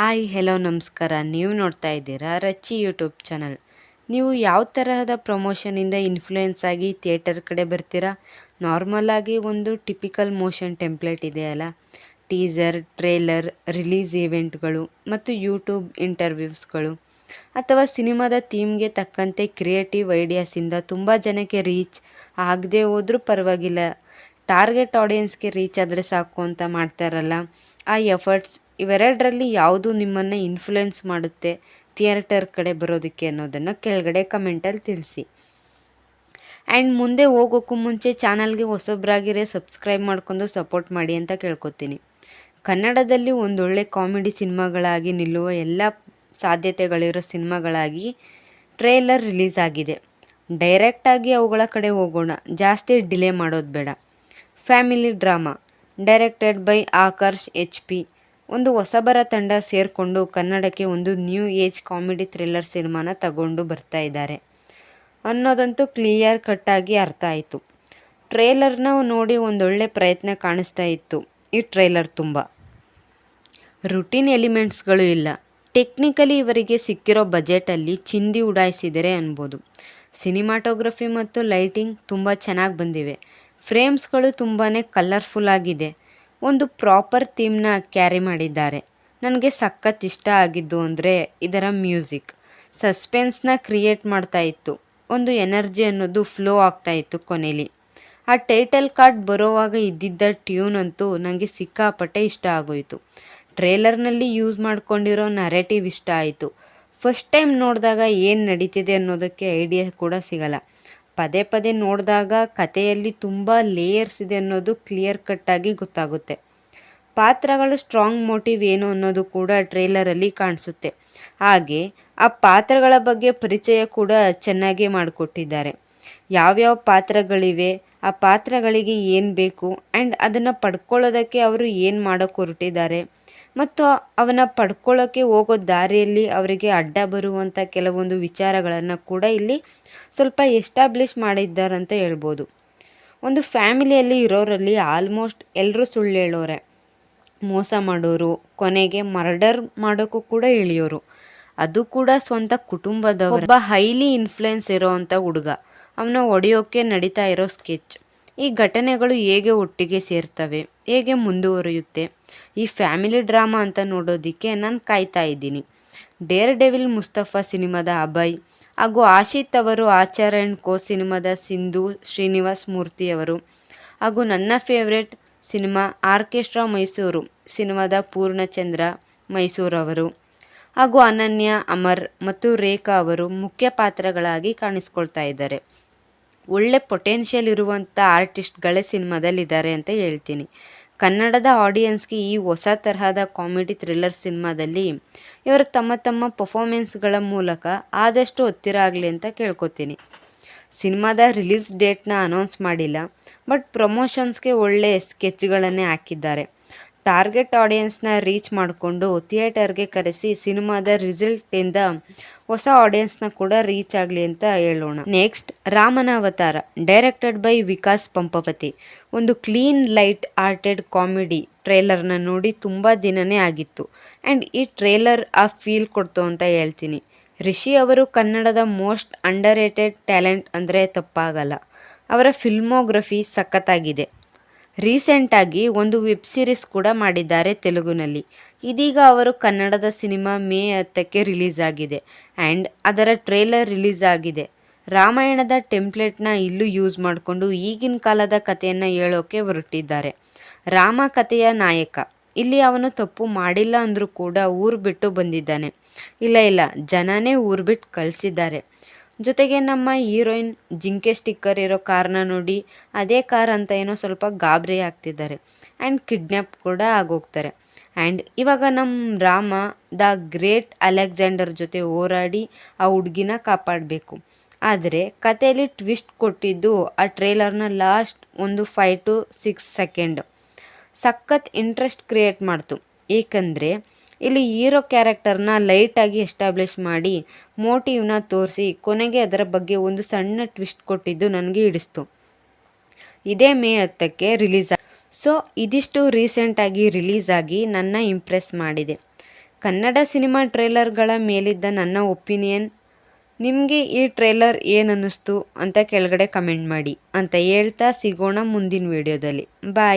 Hi, hello, ನಮಸ್ಕಾರ. ನೀವು ನೋಡ್ತಾ ಇದ್ದೀರಾ ರಚ್ಚಿ ಯೂಟ್ಯೂಬ್ ಚಾನಲ್. ನೀವು ಯಾವ ತರಹದ ಪ್ರಮೋಷನಿಂದ ಇನ್ಫ್ಲೂಯೆನ್ಸ್ ಆಗಿ ಥಿಯೇಟರ್ ಕಡೆ ಬರ್ತೀರಾ? ನಾರ್ಮಲ್ ಆಗಿ ಒಂದು ಟಿಪಿಕಲ್ ಮೋಷನ್ ಟೆಂಪ್ಲೇಟ್ ಇದೆಯಲ್ಲ ಟೀಸರ್ ಟ್ರೇಲರ್ ರಿಲೀಸ್ ಈವೆಂಟ್ಗಳು ಮತ್ತು ಯೂಟ್ಯೂಬ್ ಇಂಟರ್ವ್ಯೂಸ್ಗಳು ಅಥವಾ ಸಿನಿಮಾದ ಥೀಮ್ಗೆ ತಕ್ಕಂತೆ ಕ್ರಿಯೇಟಿವ್ ಐಡಿಯಾಸಿಂದ ತುಂಬ ಜನಕ್ಕೆ ರೀಚ್ ಆಗದೆ ಹೋದರೂ ಪರವಾಗಿಲ್ಲ. ಟಾರ್ಗೆಟ್ ಆಡಿಯನ್ಸ್ಗೆ ರೀಚ್ ಆದರೆ ಸಾಕು ಅಂತ ಮಾಡ್ತಾರಲ್ಲ. ಆ ಎಫರ್ಟ್ಸ್ ಇವೆರಡರಲ್ಲಿ ಯಾವುದು ನಿಮ್ಮನ್ನು ಇನ್ಫ್ಲುಯೆನ್ಸ್ ಮಾಡುತ್ತೆ? ಥಿಯೇಟರ್ ಕಡೆ ಬರೋದಕ್ಕೆ ಅನ್ನೋದನ್ನು ಕೆಳಗಡೆ ಕಮೆಂಟಲ್ಲಿ ತಿಳಿಸಿ. ಆ್ಯಂಡ್ ಮುಂದೆ ಹೋಗೋಕ್ಕೂ ಮುಂಚೆ ಚಾನಲ್ಗೆ ಹೊಸಬ್ರಾಗಿರೇ ಸಬ್ಸ್ಕ್ರೈಬ್ ಮಾಡ್ಕೊಂಡು ಸಪೋರ್ಟ್ ಮಾಡಿ ಅಂತ ಕೇಳ್ಕೊತೀನಿ. ಕನ್ನಡದಲ್ಲಿ ಒಂದೊಳ್ಳೆ ಕಾಮಿಡಿ ಸಿನಿಮಾಗಳಾಗಿ ನಿಲ್ಲುವ ಎಲ್ಲ ಸಾಧ್ಯತೆಗಳಿರೋ ಸಿನಿಮಾಗಳಾಗಿ ಟ್ರೇಲರ್ ರಿಲೀಸ್ ಆಗಿದೆ. ಡೈರೆಕ್ಟಾಗಿ ಅವುಗಳ ಕಡೆ ಹೋಗೋಣ. ಜಾಸ್ತಿ ಡಿಲೇ ಮಾಡೋದು ಬೇಡ. Family drama directed by Akarsh H P ಒಂದು ಹೊಸಬರ ತಂಡ ಸೇರಿಕೊಂಡು ಕನ್ನಡಕ್ಕೆ ಒಂದು ನ್ಯೂ ಏಜ್ ಕಾಮಿಡಿ ಥ್ರಿಲ್ಲರ್ ಸಿನಿಮಾನ ತಗೊಂಡು ಬರ್ತಾ ಇದ್ದಾರೆ. ಅನ್ನೋದಂತೂ ಕ್ಲಿಯರ್ ಕಟ್ಟಾಗಿ ಅರ್ಥ ಆಯಿತು. ಟ್ರೇಲರ್ನ ನೋಡಿ ಒಂದೊಳ್ಳೆ ಪ್ರಯತ್ನ ಕಾಣಿಸ್ತಾ ಇತ್ತು. ಈ ಟ್ರೇಲರ್ ತುಂಬ. ರುಟೀನ್ ಎಲಿಮೆಂಟ್ಸ್ಗಳು ಇಲ್ಲ. ಟೆಕ್ನಿಕಲಿ ಇವರಿಗೆ ಸಿಕ್ಕಿರೋ ಬಜೆಟಲ್ಲಿ ಚಿಂದಿ ಉಡಾಯಿಸಿದರೆ ಅನ್ಬೋದು. ಸಿನಿಮಾಟೋಗ್ರಫಿ ಮತ್ತು ಲೈಟಿಂಗ್ ತುಂಬ ಚೆನ್ನಾಗಿ ಬಂದಿವೆ. ಫ್ರೇಮ್ಸ್ಗಳು ತುಂಬಾ ಕಲರ್ಫುಲ್ ಆಗಿದೆ. ಒಂದು ಪ್ರಾಪರ್ ಥೀಮ್ನ ಕ್ಯಾರಿ ಮಾಡಿದ್ದಾರೆ. ನನಗೆ ಸಖತ್ ಇಷ್ಟ ಆಗಿದ್ದು ಅಂದರೆ ಇದರ ಮ್ಯೂಸಿಕ್ ಸಸ್ಪೆನ್ಸ್ನ ಕ್ರಿಯೇಟ್ ಮಾಡ್ತಾ ಇತ್ತು. ಒಂದು ಎನರ್ಜಿ ಅನ್ನೋದು ಫ್ಲೋ ಆಗ್ತಾ ಇತ್ತು ಕೊನೆಯಲ್ಲಿ ಆ ಟೈಟಲ್ ಕಾರ್ಡ್ ಬರೋವಾಗ ಇದ್ದಿದ್ದ ಟ್ಯೂನ್ ಅಂತೂ ನನಗೆ ಸಿಕ್ಕಾಪಟ್ಟೆ ಇಷ್ಟ ಆಗೋಯಿತು. ಟ್ರೇಲರ್ನಲ್ಲಿ ಯೂಸ್ ಮಾಡ್ಕೊಂಡಿರೋ ನರೇಟಿವ್ ಇಷ್ಟ ಆಯಿತು. ಫಸ್ಟ್ ಟೈಮ್ ನೋಡಿದಾಗ ಏನು ನಡೀತಿದೆ ಅನ್ನೋದಕ್ಕೆ ಐಡಿಯಾ ಕೂಡ ಸಿಗಲ್ಲ. ಪದೇ ಪದೇ ನೋಡಿದಾಗ ಕಥೆಯಲ್ಲಿ ತುಂಬ ಲೇಯರ್ಸ್ ಇದೆ ಅನ್ನೋದು ಕ್ಲಿಯರ್ ಕಟ್ಟಾಗಿ ಗೊತ್ತಾಗುತ್ತೆ. ಪಾತ್ರಗಳು ಸ್ಟ್ರಾಂಗ್ ಮೋಟಿವ್ ಏನು ಅನ್ನೋದು ಕೂಡ ಟ್ರೇಲರಲ್ಲಿ ಕಾಣಿಸುತ್ತೆ. ಹಾಗೆ ಆ ಪಾತ್ರಗಳ ಬಗ್ಗೆ ಪರಿಚಯ ಕೂಡ ಚೆನ್ನಾಗಿ ಮಾಡಿಕೊಟ್ಟಿದ್ದಾರೆ. ಯಾವ್ಯಾವ ಪಾತ್ರಗಳಿವೆ, ಆ ಪಾತ್ರಗಳಿಗೆ ಏನು ಬೇಕು ಆ್ಯಂಡ್ ಅದನ್ನು ಪಡ್ಕೊಳ್ಳೋದಕ್ಕೆ ಅವರು ಏನು ಮಾಡೋಕ್ಕೆ ಹೊರಟಿದ್ದಾರೆ ಮತ್ತು ಅವನ್ನ ಪಡ್ಕೊಳ್ಳೋಕ್ಕೆ ಹೋಗೋ ದಾರಿಯಲ್ಲಿ ಅವರಿಗೆ ಅಡ್ಡ ಬರುವಂಥ ಕೆಲವೊಂದು ವಿಚಾರಗಳನ್ನು ಕೂಡ ಇಲ್ಲಿ ಸ್ವಲ್ಪ ಎಸ್ಟಾಬ್ಲಿಷ್ ಮಾಡಿದ್ದಾರಂತ ಹೇಳ್ಬೋದು. ಒಂದು ಫ್ಯಾಮಿಲಿಯಲ್ಲಿ ಇರೋರಲ್ಲಿ ಆಲ್ಮೋಸ್ಟ್ ಎಲ್ಲರೂ ಸುಳ್ಳು ಹೇಳೋರೆ. ಮೋಸ ಮಾಡೋರು, ಕೊನೆಗೆ ಮರ್ಡರ್ ಮಾಡೋಕ್ಕೂ ಕೂಡ ಇಳಿಯೋರು. ಅದು ಕೂಡ ಸ್ವಂತ ಕುಟುಂಬದ ಒಬ್ಬ ಹೈಲಿ ಇನ್ಫ್ಲುಯೆನ್ಸ್ ಇರೋವಂಥ ಹುಡುಗ. ಅವನ ಒಡೆಯೋಕ್ಕೆ ನಡೀತಾ ಇರೋ ಸ್ಕೆಚ್ ಈ ಘಟನೆಗಳು ಹೇಗೆ ಒಟ್ಟಿಗೆ ಸೇರ್ತವೆ, ಹೇಗೆ ಮುಂದುವರಿಯುತ್ತೆ ಈ ಫ್ಯಾಮಿಲಿ ಡ್ರಾಮಾ ಅಂತ ನೋಡೋದಕ್ಕೆ ನಾನು ಕಾಯ್ತಾ ಇದ್ದೀನಿ. ಡೇರ್ ಡೆವಿಲ್ ಮುಸ್ತಫಾ ಸಿನಿಮಾದ ಅಭಯ್ ಹಾಗೂ ಆಶಿತ್ ಅವರು ಆಚಾರ ಆ್ಯಂಡ್ ಕೋ ಸಿನಿಮಾದ ಸಿಂಧು ಶ್ರೀನಿವಾಸ್ ಮೂರ್ತಿಯವರು ಹಾಗೂ ನನ್ನ ಫೇವ್ರೆಟ್ ಸಿನಿಮಾ ಆರ್ಕೆಸ್ಟ್ರಾ ಮೈಸೂರು ಸಿನಿಮಾದ ಪೂರ್ಣಚಂದ್ರ ಮೈಸೂರವರು ಹಾಗೂ ಅನನ್ಯ, ಅಮರ್ ಮತ್ತು ರೇಖಾ ಅವರು ಮುಖ್ಯ ಪಾತ್ರಗಳಾಗಿ ಕಾಣಿಸ್ಕೊಳ್ತಾ ಇದ್ದಾರೆ. ಒಳ್ಳೆ ಪೊಟೆನ್ಷಿಯಲ್ ಇರುವಂಥ ಆರ್ಟಿಸ್ಟ್ಗಳೇ ಸಿನಿಮಾದಲ್ಲಿದ್ದಾರೆ ಅಂತ ಹೇಳ್ತೀನಿ. ಕನ್ನಡದ ಆಡಿಯನ್ಸ್ಗೆ ಈ ಹೊಸ ತರಹದ ಕಾಮಿಡಿ ಥ್ರಿಲ್ಲರ್ ಸಿನಿಮಾದಲ್ಲಿ ಇವರು ತಮ್ಮ ತಮ್ಮ ಪರ್ಫಾಮೆನ್ಸ್ಗಳ ಮೂಲಕ ಆದಷ್ಟು ಹತ್ತಿರ ಆಗಲಿ ಅಂತ ಕೇಳ್ಕೊತೀನಿ. ಸಿನಿಮಾದ ರಿಲೀಸ್ ಡೇಟ್ನ ಅನೌನ್ಸ್ ಮಾಡಿಲ್ಲ ಬಟ್ ಪ್ರಮೋಷನ್ಸ್ಗೆ ಒಳ್ಳೆ ಸ್ಕೆಚ್ಗಳನ್ನೇ ಹಾಕಿದ್ದಾರೆ. ಟಾರ್ಗೆಟ್ ಆಡಿಯನ್ಸ್ನ ರೀಚ್ ಮಾಡಿಕೊಂಡು ಥಿಯೇಟರ್ಗೆ ಕರೆಸಿ ಸಿನಿಮಾದ ರಿಸಲ್ಟಿಂದ ಹೊಸ ಆಡಿಯನ್ಸ್ನ ಕೂಡ ರೀಚ್ ಆಗಲಿ ಅಂತ ಹೇಳೋಣ. ನೆಕ್ಸ್ಟ್ ರಾಮನ ಅವತಾರ ಡೈರೆಕ್ಟೆಡ್ ಬೈ ವಿಕಾಸ್ ಪಂಪಪತಿ ಒಂದು ಕ್ಲೀನ್ ಲೈಟ್ ಆರ್ಟೆಡ್ ಕಾಮಿಡಿ ಟ್ರೇಲರ್ನ ನೋಡಿ ತುಂಬ ದಿನನೇ ಆಗಿತ್ತು. ಆ್ಯಂಡ್ ಈ ಟ್ರೇಲರ್ ಆ ಫೀಲ್ ಕೊಡ್ತು ಅಂತ ಹೇಳ್ತೀನಿ. ರಿಷಿ ಅವರು ಕನ್ನಡದ ಮೋಸ್ಟ್ ಅಂಡರ್ ರೇಟೆಡ್ ಟ್ಯಾಲೆಂಟ್ ಅಂದರೆ ತಪ್ಪಾಗಲ್ಲ. ಅವರ ಫಿಲ್ಮೋಗ್ರಫಿ ಸಖತ್ತಾಗಿದೆ. ರೀಸೆಂಟಾಗಿ ಒಂದು ವೆಬ್ ಸೀರೀಸ್ ಕೂಡ ಮಾಡಿದ್ದಾರೆ ತೆಲುಗುನಲ್ಲಿ. ಇದೀಗ ಅವರು ಕನ್ನಡದ ಸಿನಿಮಾ ಮೇ ಹತ್ತಕ್ಕೆ ರಿಲೀಸ್ ಆಗಿದೆ ಆ್ಯಂಡ್ ಅದರ ಟ್ರೇಲರ್ ರಿಲೀಸ್ ಆಗಿದೆ. ರಾಮಾಯಣದ ಟೆಂಪ್ಲೆಟ್ನ ಇಲ್ಲೂ ಯೂಸ್ ಮಾಡಿಕೊಂಡು ಈಗಿನ ಕಾಲದ ಕಥೆಯನ್ನು ಹೇಳೋಕೆ ಹೊರಟಿದ್ದಾರೆ. ರಾಮ ಕಥೆಯ ನಾಯಕ. ಇಲ್ಲಿ ಅವನು ತಪ್ಪು ಮಾಡಿಲ್ಲ ಅಂದರೂ ಕೂಡ ಊರು ಬಿಟ್ಟು ಬಂದಿದ್ದಾನೆ. ಇಲ್ಲ ಇಲ್ಲ, ಜನನೇ ಊರು ಬಿಟ್ಟು ಕಳಿಸಿದ್ದಾರೆ. ಜೊತೆಗೆ ನಮ್ಮ ಹೀರೋಯಿನ್ ಜಿಂಕೆ ಸ್ಟಿಕ್ಕರ್ ಇರೋ ಕಾರ್ನ ನೋಡಿ ಅದೇ ಕಾರ್ ಅಂತ ಏನೋ ಸ್ವಲ್ಪ ಗಾಬರಿ ಆಗ್ತಿದ್ದಾರೆ ಆ್ಯಂಡ್ ಕಿಡ್ನ್ಯಾಪ್ ಕೂಡ ಆಗೋಗ್ತಾರೆ. ಆ್ಯಂಡ್ ಇವಾಗ ನಮ್ಮ ರಾಮ, ದ ಗ್ರೇಟ್ ಅಲೆಕ್ಸಾಂಡರ್ ಜೊತೆ ಹೋರಾಡಿ ಆ ಹುಡುಗಿನ ಕಾಪಾಡಬೇಕು. ಆದರೆ ಕಥೆಯಲ್ಲಿ ಟ್ವಿಸ್ಟ್ ಕೊಟ್ಟಿದ್ದು ಆ ಟ್ರೇಲರ್ನ ಲಾಸ್ಟ್ ಒಂದು ಫೈವ್ ಟು ಸಿಕ್ಸ್ ಸೆಕೆಂಡ್ ಸಖತ್ ಇಂಟ್ರೆಸ್ಟ್ ಕ್ರಿಯೇಟ್ ಮಾಡ್ತು. ಏಕೆಂದರೆ ಇಲ್ಲಿ ಹೀರೋ ಕ್ಯಾರೆಕ್ಟರ್ನ ಲೈಟಾಗಿ ಎಸ್ಟಾಬ್ಲಿಷ್ ಮಾಡಿ ಮೋಟಿವ್ನ ತೋರಿಸಿ ಕೊನೆಗೆ ಅದರ ಬಗ್ಗೆ ಒಂದು ಸಣ್ಣ ಟ್ವಿಸ್ಟ್ ಕೊಟ್ಟಿದ್ದು ನನಗೆ ಹಿಡಿಸ್ತು. ಇದೇ ಮೇ ಹತ್ತಕ್ಕೆ ರಿಲೀಸ್ ಸೊ, ಇದಿಷ್ಟು ರೀಸೆಂಟಾಗಿ ರಿಲೀಸ್ ಆಗಿ ನನ್ನ ಇಂಪ್ರೆಸ್ ಮಾಡಿದೆ. ಕನ್ನಡ ಸಿನಿಮಾ ಟ್ರೇಲರ್ಗಳ ಮೇಲಿದ್ದ ನನ್ನ ಒಪಿನಿಯನ್, ನಿಮಗೆ ಈ ಟ್ರೇಲರ್ ಏನು ಅನ್ನಿಸ್ತು ಅಂತ ಕೆಳಗಡೆ ಕಮೆಂಟ್ ಮಾಡಿ. ಅಂತ ಹೇಳ್ತಾ ಸಿಗೋಣ ಮುಂದಿನ ವಿಡಿಯೋದಲ್ಲಿ. ಬಾಯ್.